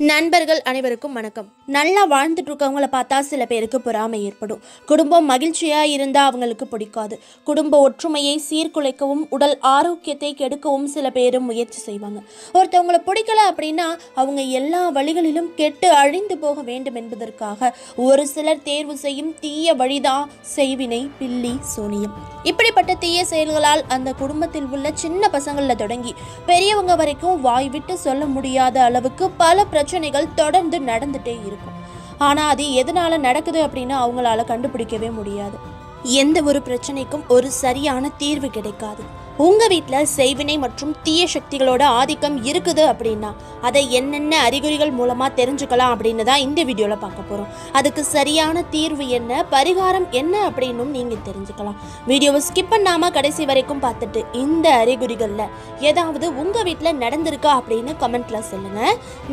நண்பர்கள் அனைவருக்கும் வணக்கம். நல்லா வாழ்ந்துட்டு இருக்கவங்கள பார்த்தா சில பேருக்கு பொறாமை ஏற்படும். குடும்பம் மகிழ்ச்சியா இருந்தா அவங்களுக்கு பிடிக்காது. குடும்ப ஒற்றுமையை சீர்குலைக்கவும் உடல் ஆரோக்கியத்தை கெடுக்கவும் சில பேரும் முயற்சி செய்வாங்க. ஒருத்தவங்களை பிடிக்கல அப்படின்னா அவங்க எல்லா வழிகளிலும் கெட்டு அழிந்து போக வேண்டும் என்பதற்காக ஒரு சிலர் தேர்வு செய்யும் தீய வழிதான் செய்வினை பில்லி சூனியம். இப்படிப்பட்ட தீய செயல்களால் அந்த குடும்பத்தில் உள்ள சின்ன பசங்களில் தொடங்கி பெரியவங்க வரைக்கும் வாய் விட்டு சொல்ல முடியாத அளவுக்கு பல பிரச்சனைகள் தொடர்ந்து நடந்துட்டே இருக்கும். ஆனா அது எதனால நடக்குது அப்படின்னு அவங்களால கண்டுபிடிக்கவே முடியாது. எந்த ஒரு பிரச்சனைக்கும் ஒரு சரியான தீர்வு கிடைக்காது. உங்கள் வீட்டில் செய்வினை மற்றும் தீய சக்திகளோட ஆதிக்கம் இருக்குது அப்படின்னா அதை என்னென்ன அறிகுறிகள் மூலமாக தெரிஞ்சுக்கலாம் அப்படின்னு தான் இந்த வீடியோவில் பார்க்க போகிறோம் அதுக்கு சரியான தீர்வு என்ன பரிகாரம் என்ன அப்படின்னும் நீங்கள் தெரிஞ்சுக்கலாம். வீடியோவை ஸ்கிப் பண்ணாமல் கடைசி வரைக்கும் பார்த்துட்டு இந்த அறிகுறிகளில் ஏதாவது உங்கள் வீட்டில் நடந்திருக்கா அப்படின்னு கமெண்ட்டில் சொல்லுங்க.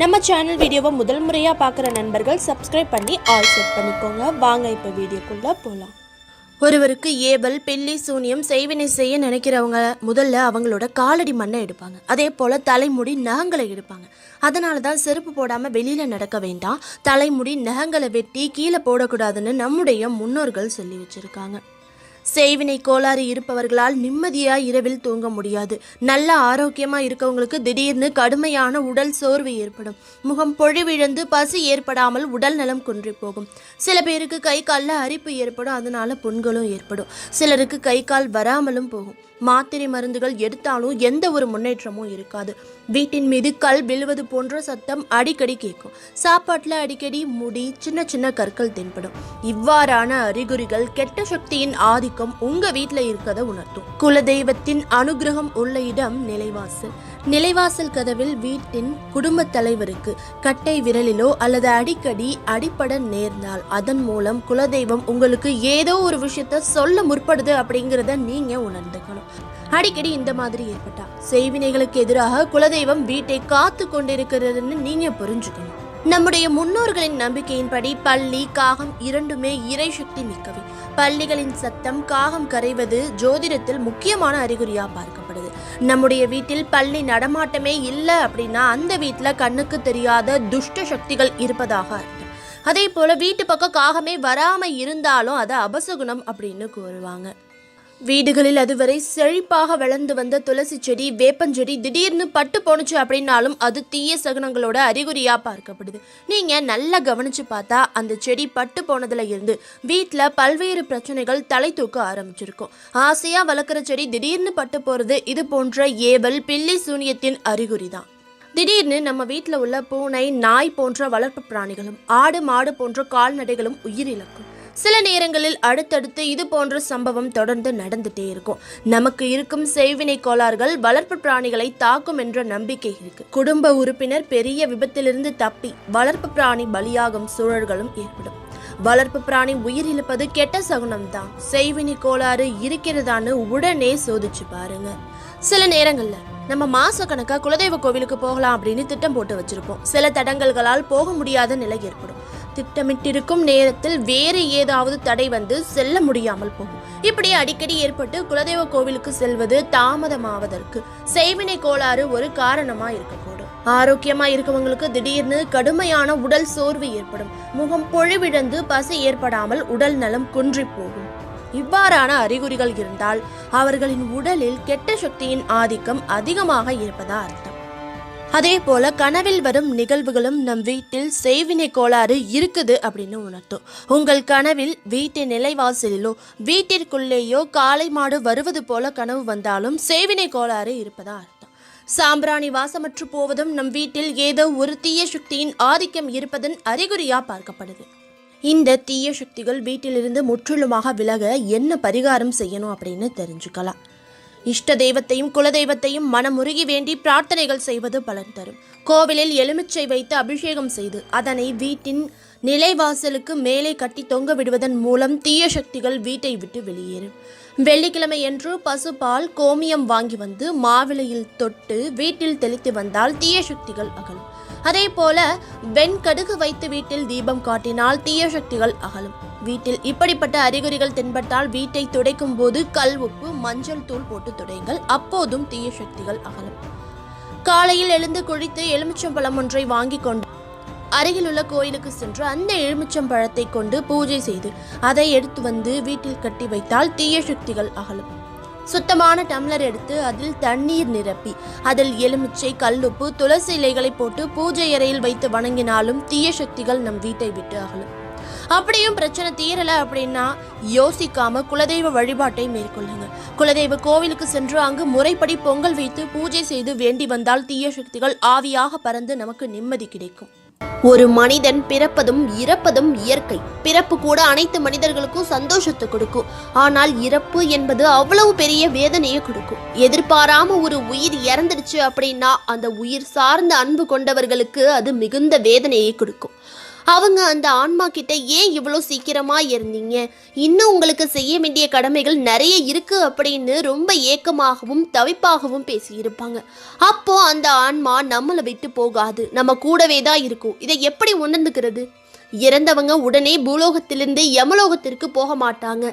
நம்ம சேனல் வீடியோவை முதல் முறையாக பார்க்குற நண்பர்கள் சப்ஸ்கிரைப் பண்ணி ஆல் செட் பண்ணிக்கோங்க. வாங்க இப்போ வீடியோக்குள்ளே போகலாம் ஒருவருக்கு ஏபல் பில்லி சூனியம் செய்வினை செய்ய நினைக்கிறவங்க முதல்ல அவங்களோட காலடி மண்ணை எடுப்பாங்க. அதே போல் தலைமுடி நகங்களை எடுப்பாங்க. அதனால தான் செருப்பு போடாமல் வெளியில் நடக்க வேண்டாம். தலைமுடி நகங்களை வெட்டி கீழே போடக்கூடாதுன்னு நம்முடைய முன்னோர்கள் சொல்லி வச்சுருக்காங்க. செய்வினை கோளாறு இருப்பவர்களால் நிம்மதியாக இரவில் தூங்க முடியாது. நல்ல ஆரோக்கியமாக இருக்கவங்களுக்கு திடீர்னு கடுமையான உடல் சோர்வு ஏற்படும். முகம் பொழிவிழந்து பசி ஏற்படாமல் உடல் நலம் குன்றி போகும். சில பேருக்கு கை காலில் அரிப்பு ஏற்படும். அதனால புண்களும் ஏற்படும். சிலருக்கு கை கால் வராமலும் போகும். மாத்திரை மருந்துகள் எடுத்தாலும் எந்த ஒரு முன்னேற்றமும் இருக்காது. வீட்டின் மீது கல் விழுவது போன்ற சத்தம் அடிக்கடி கேட்கும். சாப்பாட்டில் அடிக்கடி முடி சின்ன சின்ன கற்கள் தென்படும். இவ்வாறான அறிகுறிகள் கெட்ட சக்தியின் ஆதிக்கம் உங்க வீட்டில் இருக்கதை உணர்த்தும். குலதெய்வத்தின் அனுகிரகம் உள்ள இடம் நிலைவாசல். நிலைவாசல் கதவில் வீட்டின் குடும்பத் தலைவருக்கு கட்டை விரலிலோ அல்லது அடிக்கடி அடிப்பட நேர்ந்தால் அதன் மூலம் குலதெய்வம் உங்களுக்கு ஏதோ ஒரு விஷயத்த சொல்ல முற்படுது அப்படிங்கிறத நீங்க உணர்ந்துக்கணும். அடிக்கடி இந்த மாதிரி ஏற்பட்டா செய்வினைகளுக்கு எதிராக குலதெய்வம் வீட்டை காத்து கொண்டிருக்கிறதுன்னு நீங்க புரிஞ்சுக்கணும். நம்முடைய முன்னோர்களின் நம்பிக்கையின்படி பள்ளி காகம் இரண்டுமே இறை சக்தி மிக்கவை. பள்ளிகளின் சத்தம் காகம் கரைவது ஜோதிடத்தில் முக்கியமான அறிகுறியா பார்க்கும் நம்முடைய வீட்டில் பள்ளி நடமாட்டமே இல்லை அப்படின்னா அந்த வீட்டில் கண்ணுக்கு தெரியாத துஷ்ட சக்திகள் இருப்பதாக அர்த்தம். அதே போல் வீட்டு பக்கம் காகமே வராமல் இருந்தாலும் அது அபசகுணம் அப்படின்னு கூறுவாங்க. வீடுகளில் அதுவரை செழிப்பாக வளர்ந்து வந்த துளசி செடி வேப்பஞ்செடி திடீர்னு பட்டு போணுச்சு அப்படின்னாலும் அது தீய சகுனங்களோட அறிகுறியாக பார்க்கப்படுது. நீங்கள் நல்லா கவனித்து பார்த்தா அந்த செடி பட்டு போனதில் இருந்து வீட்டில் பல்வேறு பிரச்சனைகள் தலை தூக்க ஆரம்பிச்சிருக்கும். ஆசையாக வளர்க்குற செடி திடீர்னு பட்டு போகிறது இது போன்ற ஏவல் பில்லி சூனியத்தின் அறிகுறி தான் திடீர்னு நம்ம வீட்டில் உள்ள பூனை நாய் போன்ற வளர்ப்பு பிராணிகளும் ஆடு மாடு போன்ற கால்நடைகளும் உயிரிழக்கும். சில நேரங்களில் அடுத்தடுத்து இது போன்ற சம்பவம் தொடர்ந்து நடந்துட்டே இருக்கும். நமக்கு இருக்கும் செய்வினை கோளாறுகள் வளர்ப்பு பிராணிகளை தாக்கும் என்ற நம்பிக்கை இருக்கு. குடும்ப உறுப்பினர் பெரிய விபத்திலிருந்து தப்பி வளர்ப்பு பிராணி பலியாகும் சூழல்களும் ஏற்படும். வளர்ப்பு பிராணி உயிரிழப்பது கெட்ட சகுனம் தான். செய்வினை கோளாறு இருக்கிறதான்னு உடனே சோதிச்சு பாருங்க. சில நேரங்களில் நம்ம மாச கணக்கா குலதெய்வ கோவிலுக்கு போகலாம் அப்படின்னு திட்டம் போட்டு வச்சிருப்போம். சில தடங்கல்களால் போக முடியாத நிலை ஏற்படும். திட்டமிட்டிருக்கும் நேரத்தில் வேறு ஏதாவது தடை வந்து செல்ல முடியாமல் போகும். இப்படி அடிக்கடி ஏற்பட்டு குலதெய்வ கோவிலுக்கு செல்வது தாமதமாவதற்கு செய்வினை கோளாறு ஒரு காரணமா இருக்கக்கூடும். ஆரோக்கியமா இருக்கவங்களுக்கு திடீர்னு கடுமையான உடல் சோர்வு ஏற்படும். முகம் பொழிவிழந்து பசி ஏற்படாமல் உடல் நலம் குன்றி போகும். இவ்வாறான அறிகுறிகள் இருந்தால் அவர்களின் உடலில் கெட்ட சக்தியின் ஆதிக்கம் அதிகமாக இருப்பதா அர்த்தம். அதே போல கனவில் வரும் நிகழ்வுகளும் நம் வீட்டில் செய்வினை கோளாறு இருக்குது அப்படின்னு உணர்த்தும். உங்கள் கனவில் வீட்டின் நிலைவாசலிலோ வீட்டிற்குள்ளேயோ காளை மாடு வருவது போல கனவு வந்தாலும் செய்வினை கோளாறு இருப்பதா அர்த்தம். சாம்பிராணி வாசமற்று போவதும் நம் வீட்டில் ஏதோ ஒரு தீய சக்தியின் ஆதிக்கம் இருப்பதன் அறிகுறியா பார்க்கப்படுது. இந்த தீய சக்திகள் வீட்டிலிருந்து முற்றிலுமாக விலக என்ன பரிகாரம் செய்யணும் அப்படின்னு தெரிஞ்சுக்கலாம். இஷ்ட தெய்வத்தையும் குலதெய்வத்தையும் மனமுருகி வேண்டி பிரார்த்தனைகள் செய்வது பலன் தரும். கோவிலில் எலுமிச்சை வைத்து அபிஷேகம் செய்து அதனை வீட்டின் நிலைவாசலுக்கு மேலே கட்டி தொங்க விடுவதன் மூலம் தீய சக்திகள் வீட்டை விட்டு வெளியேறும். வெள்ளிக்கிழமை என்று பசுபால் கோமியம் வாங்கி வந்து மாவிளையில் தொட்டு வீட்டில் தெளித்து வந்தால் தீய சக்திகள் அகலும். அதே போல வெண்கடுகு வைத்து வீட்டில் தீபம் காட்டினால் தீய சக்திகள் அகலும். வீட்டில் இப்படிப்பட்ட அறிகுறிகள் தென்பட்டால் வீட்டை துடைக்கும் போது கல் உப்பு மஞ்சள் தூள் போட்டு துடையுங்கள் அப்போதும் தீய சக்திகள் அகலும். காலையில் எழுந்து குளித்து எலுமிச்சம்பழம் ஒன்றை வாங்கி கொண்டு அருகிலுள்ள கோயிலுக்கு சென்று அந்த எலுமிச்சம்பழத்தை கொண்டு பூஜை செய்து அதை எடுத்து வந்து வீட்டில் கட்டி வைத்தால் தீய சக்திகள் அகலும். சுத்தமான டம்ளர் எடுத்து அதில் தண்ணீர் நிரப்பி. அதில் எலுமிச்சை கல்லுப்பு துளசி இலைகளை போட்டு பூஜை அறையில் வைத்து வணங்கினாலும் தீய சக்திகள் நம் வீட்டை விட்டு அகலும். அப்படியும் பிரச்சனை தீரல அப்படின்னா யோசிக்காம குலதெய்வ வழிபாட்டை மேற்கொள்ளுங்க. குலதெய்வ கோவிலுக்கு சென்று அங்கு முறைப்படி பொங்கல் வைத்து பூஜை செய்து வேண்டி வந்தால் தீய சக்திகள் ஆவியாக பறந்து நமக்கு நிம்மதி கிடைக்கும். ஒரு மனிதன் பிறப்பதும் இறப்பதும் இயற்கை. பிறப்பு கூட அனைத்து மனிதர்களுக்கும் சந்தோஷத்தை கொடுக்கும். ஆனால் இறப்பு என்பது அவ்வளவு பெரிய வேதனையை கொடுக்கும். எதிர்பாராம ஒரு உயிர் இறந்துடுச்சு அப்படின்னா அந்த உயிர் சார்ந்த அன்பு கொண்டவர்களுக்கு அது மிகுந்த வேதனையை கொடுக்கும். அவங்க அந்த ஆன்மா கிட்ட ஏன் இவ்வளோ சீக்கிரமா இருந்தீங்க இன்னும் உங்களுக்கு செய்ய வேண்டிய கடமைகள் நிறைய இருக்கு அப்படின்னு ரொம்ப ஏக்கமாகவும் தவிப்பாகவும் பேசியிருப்பாங்க. அப்போ அந்த ஆன்மா நம்மளை விட்டு போகாது. நம்ம கூடவே தான் இருக்கும். இதை எப்படி உணர்ந்துக்கிறது? இறந்தவங்க உடனே பூலோகத்திலிருந்து யமலோகத்திற்கு போக மாட்டாங்க.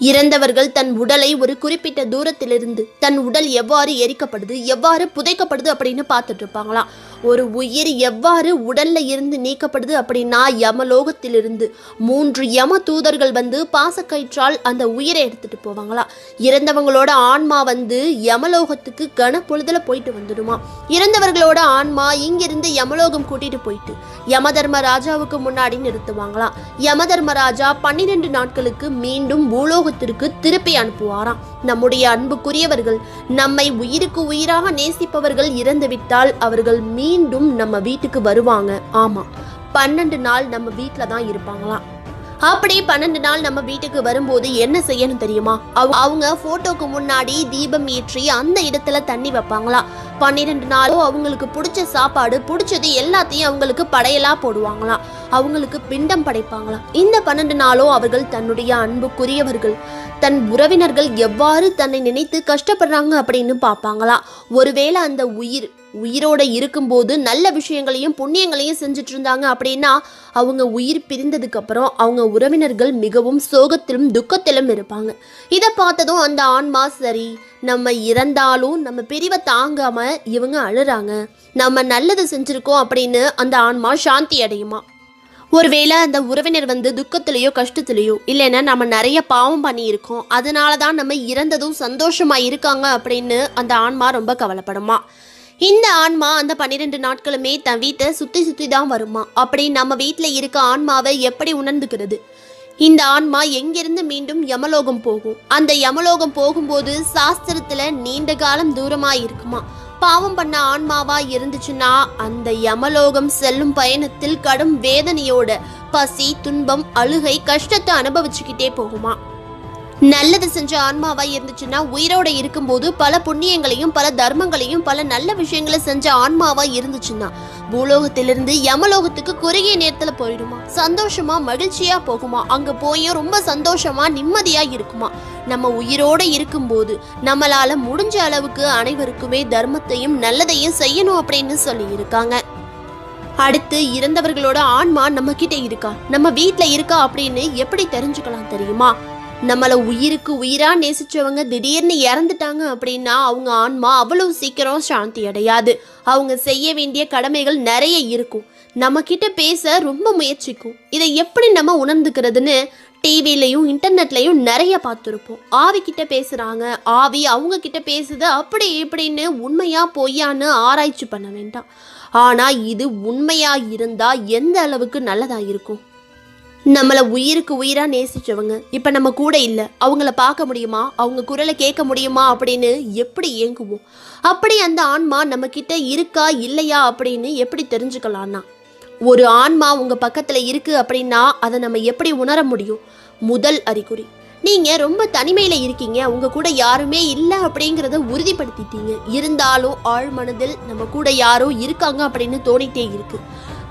இறந்தவர்கள் தன் உடலை ஒரு குறிப்பிட்ட தூரத்திலிருந்து தன் உடல் எவ்வாறு எரிக்கப்படுது எவ்வாறு புதைக்கப்படுது அப்படின்னு பார்த்துட்டு இருப்பாங்களாம். ஒரு உயிர் எவ்வாறு உடல்ல இருந்து நீக்கப்படுது அப்படின்னா யமலோகத்திலிருந்து. மூன்று யம தூதர்கள் வந்து பாசக்கயிற்றால் அந்த உயிரை எடுத்துட்டு போவாங்களாம் இறந்தவங்களோட ஆன்மா வந்து யமலோகத்துக்கு கனப்பொழுதுல போயிட்டு வந்துடுமா. இறந்தவர்களோட ஆன்மா இங்கிருந்து யமலோகம் கூட்டிட்டு போயிட்டு யமதர்ம ராஜாவுக்கு முன்னாடி நிறுத்துவாங்களாம் யமதர்மராஜா பன்னிரெண்டு நாட்களுக்கு மீண்டும் பூலோகத்திற்கு திருப்பி அனுப்புவாராம். நம்முடைய அன்புக்குரியவர்கள் நம்மை உயிருக்கு உயிராக நேசிப்பவர்கள் இறந்துவிட்டால் அவர்கள் மீ மீண்டும் நம்ம வீட்டுக்கு வருவாங்க. ஆமா பன்னெண்டு நாள் நம்ம வீட்டில் தான் இருப்பாங்களாம். அப்படி பன்னெண்டு நாள் நம்ம வீட்டுக்கு வரும்போது என்ன செய்யணும் தெரியுமா? அவங்க- அவங்க போட்டோக்கு முன்னாடி தீபம் ஏற்றி அந்த இடத்துல தண்ணி வைப்பாங்களாம். பன்னிரெண்டு நாளோ அவங்களுக்கு பிடிச்ச சாப்பாடு பிடிச்சது எல்லாத்தையும் அவங்களுக்கு படையலா போடுவாங்களாம். அவங்களுக்கு பிண்டம் படைப்பாங்களாம். இந்த பன்னெண்டு நாளோ அவர்கள் தன்னுடைய அன்புக்குரியவர்கள். தன் உறவினர்கள் எவ்வாறு தன்னை நினைத்து கஷ்டப்படுறாங்க அப்படின்னு பார்ப்பாங்களாம். ஒருவேளை அந்த உயிர் உயிரோட இருக்கும்போது நல்ல விஷயங்களையும் புண்ணியங்களையும் செஞ்சுட்டு இருந்தாங்க அப்படின்னா அவங்க உயிர் பிரிந்ததுக்கப்புறம் அவங்க உறவினர்கள் மிகவும் சோகத்திலும் துக்கத்திலும் இருப்பாங்க. இதை பார்த்ததும் அந்த ஆன்மா சரி நம்ம இறந்தாலும் நம்ம பிரிவை தாங்காமல் இவங்க அழுறாங்க. நம்ம நல்லது செஞ்சுருக்கோம் அப்படின்னு அந்த ஆன்மா சாந்தி அடையுமா? ஒருவேளை அந்த உறவினர் வந்து துக்கத்திலேயோ கஷ்டத்திலேயோ இல்லைன்னா நம்ம நிறைய பாவம் பண்ணியிருக்கோம். அதனால தான் நம்ம இறந்ததும் சந்தோஷமாக இருக்காங்க அப்படின்னு அந்த ஆன்மா ரொம்ப கவலைப்படுமா? இந்த ஆன்மா அந்த பன்னிரெண்டு நாட்களுமே தன் வீட்டை சுற்றி சுற்றி தான் வருமா? அப்படி நம்ம வீட்டில் இருக்க ஆன்மாவை எப்படி உணர்ந்துக்கிறது? இந்த ஆன்மா எங்கிருந்து மீண்டும் யமலோகம் போகும்? அந்த யமலோகம் போகும்போது சாஸ்திரத்துல நீண்ட காலம் தூரமா இருக்குமா? பாவம் பண்ண ஆன்மாவா இருந்துச்சுன்னா அந்த யமலோகம் செல்லும் பயணத்தில் கடும் வேதனையோட பசி துன்பம் அழுகை கஷ்டத்தை அனுபவிச்சுக்கிட்டே போகுமா? நல்லது செஞ்ச ஆன்மாவா இருந்துச்சுன்னா உயிரோட இருக்கும்போது பல புண்ணியங்களையும் பல தர்மங்களையும் பல நல்ல விஷயங்களை செஞ்ச ஆன்மாவா இருந்துச்சுன்னா பூலோகத்திலிருந்து யமலோகத்துக்கு குறுகிய நேரத்துல போயிடுமா? சந்தோஷமா மகிழ்ச்சியா போகுமா? அங்க போயும் ரொம்ப சந்தோஷமா நிம்மதியா இருக்குமா? நம்ம உயிரோட இருக்கும்போது நம்மளால முடிஞ்ச அளவுக்கு அனைவருக்குமே தர்மத்தையும் நல்லதையும் செய்யணும் அப்படின்னு சொல்லி இருக்காங்க. அடுத்து இறந்தவர்களோட ஆன்மா நம்ம கிட்ட இருக்கா? நம்ம வீட்டில் இருக்கா அப்படின்னு எப்படி தெரிஞ்சுக்கலாம் தெரியுமா? நம்மளை உயிருக்கு உயிராக நேசிச்சவங்க திடீர்னு இறந்துட்டாங்க அப்படின்னா அவங்க ஆன்மா அவ்வளவு சீக்கிரம் சாந்தி அடையாது. அவங்க செய்ய வேண்டிய கடமைகள் நிறைய இருக்கும். நம்ம கிட்ட பேச ரொம்ப முயற்சிக்கும். இதை எப்படி நம்ம உணர்ந்துக்கிறதுன்னு டிவிலையும் இன்டர்நெட்லையும் நிறைய பார்த்துருப்போம். ஆவி கிட்ட பேசுகிறாங்க ஆவி அவங்க கிட்ட பேசுது. அப்படி இப்படின்னு உண்மையா பொய்யான்னு ஆராய்ச்சி பண்ண வேண்டாம். ஆனால் இது உண்மையாக இருந்தால் எந்த அளவுக்கு நல்லதாக இருக்கும்? நம்மளை உயிருக்கு உயிரா நேசிச்சவங்க. இப்ப நம்ம கூட இல்ல. அவங்கள பார்க்க முடியுமா? அவங்க குரலை கேட்க முடியுமா? அப்படின்னு எப்படி இயங்குவோம் அப்படி அந்த ஆன்மா நம்ம கிட்ட இருக்கா இல்லையா அப்படின்னு எப்படி தெரிஞ்சுக்கலாம்னா ஒரு ஆன்மா உங்க பக்கத்துல இருக்கு அப்படின்னா அதை நம்ம எப்படி உணர முடியும்? முதல் அறிகுறி. நீங்க ரொம்ப தனிமையில இருக்கீங்க. உங்க கூட யாருமே இல்லை அப்படிங்கிறத உறுதிப்படுத்திட்டீங்க. இருந்தாலும் ஆழ் மனதில் நம்ம கூட யாரோ இருக்காங்க அப்படின்னு தோணிட்டே இருக்கு.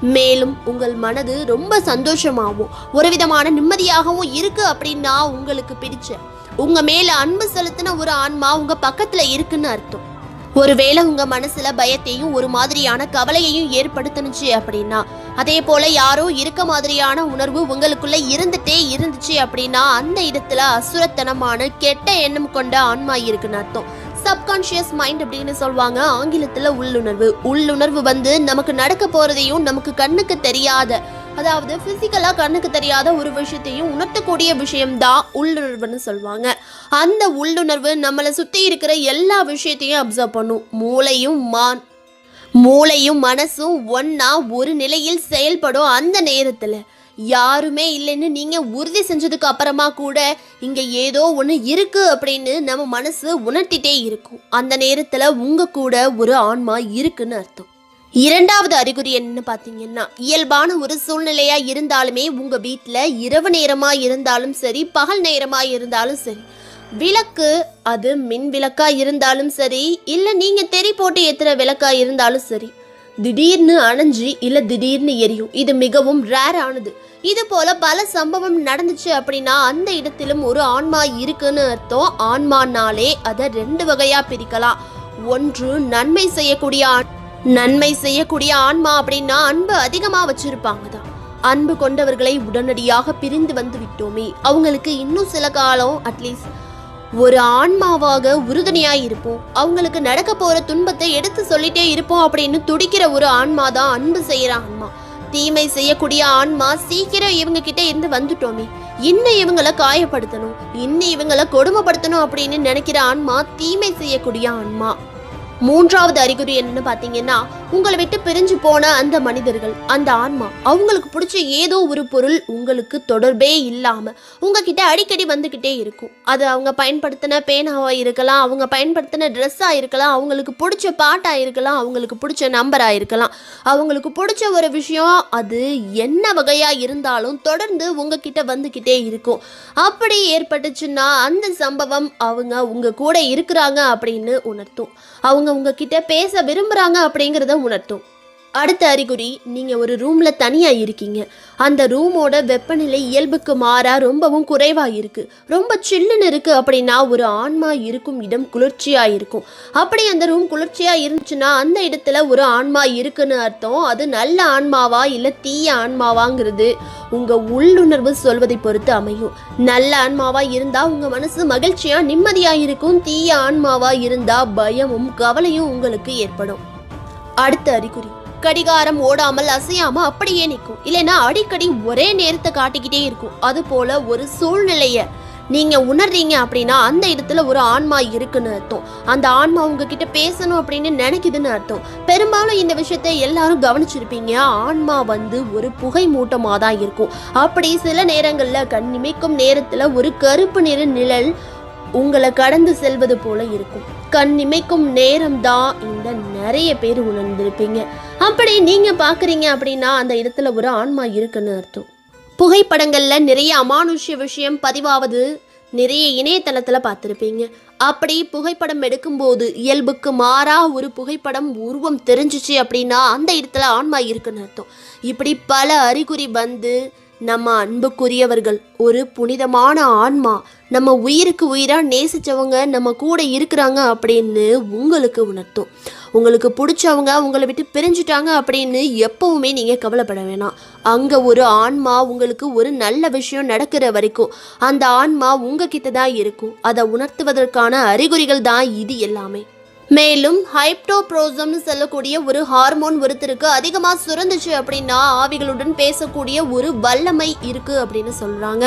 மேலும் உங்கள் மனது ரொம்ப சந்தோஷமாகவும் ஒரு விதமான நிம்மதியாகவும் இருக்கு அப்படின்னா உங்களுக்கு பிடிச்ச உங்க மேல அன்பு செலுத்தின ஒரு ஆன்மா உங்க பக்கத்துல இருக்குன்னு அர்த்தம். ஒருவேளை உங்க மனசுல பயத்தையும் ஒரு மாதிரியான கவலையையும் ஏற்படுத்தினுச்சு அப்படின்னா அதே போல யாரோ இருக்க மாதிரியான உணர்வு உங்களுக்குள்ள இருந்துட்டே இருந்துச்சு அப்படின்னா அந்த இடத்துல அசுரத்தனமான கெட்ட எண்ணம் கொண்ட ஆன்மா இருக்குன்னு அர்த்தம். சப்கான்ஷியஸ் மைண்ட் அப்படின்னு சொல்லுவாங்க. ஆங்கிலத்துல உள்ளுணர்வு. உள்ளுணர்வு வந்து நமக்கு நடக்க போறதையும் நமக்கு கண்ணுக்கு தெரியாத அதாவது பிசிக்கலா கண்ணுக்கு தெரியாத ஒரு விஷயத்தையும் உணர்த்தக்கூடிய விஷயம்தான் உள்ளுணர்வுன்னு சொல்லுவாங்க. அந்த உள்ளுணர்வு நம்மளை சுத்தி இருக்கிற எல்லா விஷயத்தையும் அப்சர்வ் பண்ணும். மூளையும் மான் மூளையும் மனசும் ஒன்றா ஒரு நிலையில் செயல்படும் அந்த நேரத்துல. யாருமே இல்லைன்னு நீங்கள் உறுதி செஞ்சதுக்கு அப்புறமா கூட இங்கே ஏதோ ஒன்று இருக்குது அப்படின்னு நம்ம மனசு உணர்த்திட்டே இருக்கும். அந்த நேரத்தில் உங்கள் கூட ஒரு ஆன்மா இருக்குன்னு அர்த்தம். இரண்டாவது அறிகுறி என்னன்னு பார்த்தீங்கன்னா இயல்பான ஒரு சூழ்நிலையாக இருந்தாலுமே உங்கள் வீட்டில் இரவு நேரமாக இருந்தாலும் சரி பகல் நேரமாக இருந்தாலும் சரி விளக்கு அது மின் விளக்காக இருந்தாலும் சரி இல்லை நீங்கள் தெரி போட்டு ஏத்துற விளக்காக இருந்தாலும் சரி திடீர்னு அணைஞ்சு இல்ல திடீர்னு எரியும். இது மிகவும் ரேர் ஆனது. இது போல பல சம்பவம் நடந்துச்சு அப்படின்னா அந்த இடத்திலும் ஒரு ஆன்மா இருக்குன்னு அர்த்தம். ஆன்மானாலே அதை ரெண்டு வகையா பிரிக்கலாம். ஒன்று நன்மை செய்யக்கூடிய நன்மை செய்யக்கூடிய ஆன்மா அப்படின்னா அன்பு அதிகமா வச்சிருப்பாங்க தான். அன்பு கொண்டவர்களை உடனடியாக பிரிந்து வந்து விட்டோமே அவங்களுக்கு இன்னும் சில காலம் அட்லீஸ்ட் ஒரு ஆன்மாவாக உறுதுணையா இருப்போம். அவங்களுக்கு நடக்க போற துன்பத்தை எடுத்து சொல்லிட்டே இருப்போம் அப்படின்னு துடிக்கிற ஒரு ஆன்மா தான் அன்பு செய்யற ஆன்மா. தீமை செய்யக்கூடிய ஆன்மா சீக்கிரம் இவங்க கிட்ட இருந்து வந்துட்டோமே. இன்னும் இவங்களை காயப்படுத்தணும். இன்னும் இவங்களை கொடுமைப்படுத்தணும் அப்படின்னு நினைக்கிற ஆன்மா தீமை செய்யக்கூடிய ஆன்மா. மூன்றாவது அறிகுறி என்னன்னு பாத்தீங்கன்னா உங்களை விட்டு பிரிஞ்சு போன அந்த மனிதர்கள் அந்த ஆன்மா அவங்களுக்கு பிடிச்ச ஏதோ ஒரு பொருள் உங்களுக்கு தொடர்பே இல்லாம உங்ககிட்ட அடிக்கடி வந்துகிட்டே இருக்கும். அது அவங்க பயன்படுத்தின பேனாவா இருக்கலாம் அவங்க பயன்படுத்தின ட்ரெஸ்ஸா இருக்கலாம் அவங்களுக்கு பிடிச்ச பாட்டா இருக்கலாம் அவங்களுக்கு பிடிச்ச நம்பரா இருக்கலாம். அவங்களுக்கு பிடிச்ச ஒரு விஷயம் அது என்ன வகையா இருந்தாலும் தொடர்ந்து உங்ககிட்ட வந்துகிட்டே இருக்கும். அப்படி ஏற்பட்டுச்சுன்னா அந்த சம்பவம் அவங்க உங்க கூட இருக்கிறாங்க அப்படின்னு உணர்த்தும். அவங்க உங்ககிட்ட பேச விரும்புகிறாங்க அப்படிங்கிறத உணர்த்தும். அடுத்த அறிகுறி நீங்கள் ஒரு ரூமில் தனியாக இருக்கீங்க. அந்த ரூமோட வெப்பநிலை இயல்புக்கு மாறாக ரொம்பவும் குறைவாக இருக்குது ரொம்ப சில்லுன்னு இருக்குது அப்படின்னா ஒரு ஆன்மா இருக்கும் இடம் குளிர்ச்சியாக இருக்கும். அப்படி அந்த ரூம் குளிர்ச்சியாக இருந்துச்சுன்னா அந்த இடத்துல ஒரு ஆன்மா இருக்குன்னு அர்த்தம். அது நல்ல ஆன்மாவா இல்லை தீய ஆன்மாவாங்கிறது உங்கள் உள்ளுணர்வு சொல்வதை பொறுத்து அமையும். நல்ல ஆன்மாவாக இருந்தால் உங்கள் மனசு மகிழ்ச்சியாக நிம்மதியாக இருக்கும். தீய ஆன்மாவாக இருந்தால் பயமும் கவலையும் உங்களுக்கு ஏற்படும். அடுத்த அறிகுறி. கடிகாரம் ஓடாமல் அசையாம அப்படியே நிற்கும் இல்லைன்னா அடிக்கடி ஒரே நேரத்தை காட்டிக்கிட்டே இருக்கும். அது போல ஒரு சூழ்நிலைய நீங்க உணர்றீங்க அப்படின்னா அந்த இடத்துல ஒரு ஆன்மா இருக்குன்னு அர்த்தம். அந்த ஆன்மா உங்ககிட்ட பேசணும் அப்படின்னு நினைக்குதுன்னு அர்த்தம். பெரும்பாலும் இந்த விஷயத்த எல்லாரும் கவனிச்சிருப்பீங்க. ஆன்மா வந்து ஒரு புகை மூட்டமாக தான் இருக்கும். அப்படி சில நேரங்களில் கண்ணிமைக்கும் நேரத்தில் ஒரு கருப்பு நிற நிழல் உங்களை கடந்து செல்வது போல இருக்கும். கண் இமைக்கும் நேரம் தான் இந்த நிறைய பேர் உணர்ந்திருப்பீங்க. அப்படி நீங்கள் பார்க்குறீங்க அப்படின்னா அந்த இடத்துல ஒரு ஆன்மா இருக்குன்னு அர்த்தம். புகைப்படங்களில் நிறைய அமானுஷ்ய விஷயம் பதிவாவது நிறைய இணையதளத்தில் பார்த்துருப்பீங்க. அப்படி புகைப்படம் எடுக்கும்போது இயல்புக்கு மாறாக ஒரு புகைப்படம் உருவம் தெரிஞ்சிச்சு அப்படின்னா அந்த இடத்துல ஆன்மா இருக்குன்னு அர்த்தம். இப்படி பல அறிகுறி வந்து நம்ம அன்புக்குரியவர்கள் ஒரு புனிதமான ஆன்மா நம்ம உயிருக்கு உயிராக நேசிச்சவங்க நம்ம கூட இருக்கிறாங்க அப்படின்னு உங்களுக்கு உணர்த்தும். உங்களுக்கு பிடிச்சவங்க உங்களை விட்டு பிரிஞ்சுட்டாங்க அப்படின்னு எப்பவுமே நீங்கள் கவலைப்பட வேணாம். அங்கே ஒரு ஆன்மா உங்களுக்கு ஒரு நல்ல விஷயம் நடக்கிற வரைக்கும் அந்த ஆன்மா உங்ககிட்ட தான் இருக்கும். அதை உணர்த்துவதற்கான அறிகுறிகள் தான் இது எல்லாமே. மேலும் ஹைப்டோப்ரோசம்னு சொல்லக்கூடிய ஒரு ஹார்மோன் ஒருத்தருக்கு அதிகமாக சுரந்துச்சு அப்படின்னா ஆவிகளுடன் பேசக்கூடிய ஒரு வல்லமை இருக்குது அப்படின்னு சொல்கிறாங்க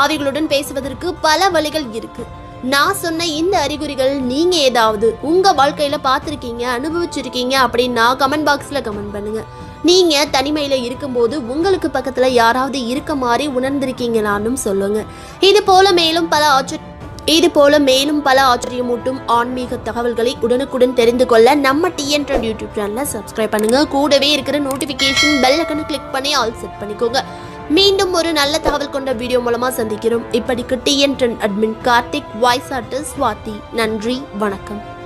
ஆவிகளுடன் பேசுவதற்கு பல வழிகள் இருக்குது நான் சொன்ன இந்த அறிகுறிகள் நீங்க ஏதாவது உங்க வாழ்க்கையில பார்த்துருக்கீங்க அனுபவிச்சிருக்கீங்க அப்படின்னா கமெண்ட் பாக்ஸ்ல கமெண்ட் பண்ணுங்க. நீங்க தனிமையில இருக்கும்போது உங்களுக்கு பக்கத்துல யாராவது இருக்க மாதிரி உணர்ந்திருக்கீங்களான்னு சொல்லுங்க. இது போல மேலும் பல ஆச்சரிய இது போல மேலும் பல ஆச்சரியமூட்டும் ஆன்மீக தகவல்களை உடனுக்குடன் தெரிந்து கொள்ள நம்ம டிஎன் யூடியூப் சேனலை சப்ஸ்கிரைப் பண்ணுங்க. கூடவே இருக்கிற நோட்டிஃபிகேஷன் பெல் ஐக்கனை கிளிக் பண்ணி ஆல் செட் பண்ணிக்கோங்க. மீண்டும் ஒரு நல்ல தகவல் கொண்ட வீடியோ மூலமா சந்திக்கிறோம். இப்படிக்கு TN admin Karthik voice artist Swathi நன்றி வணக்கம்.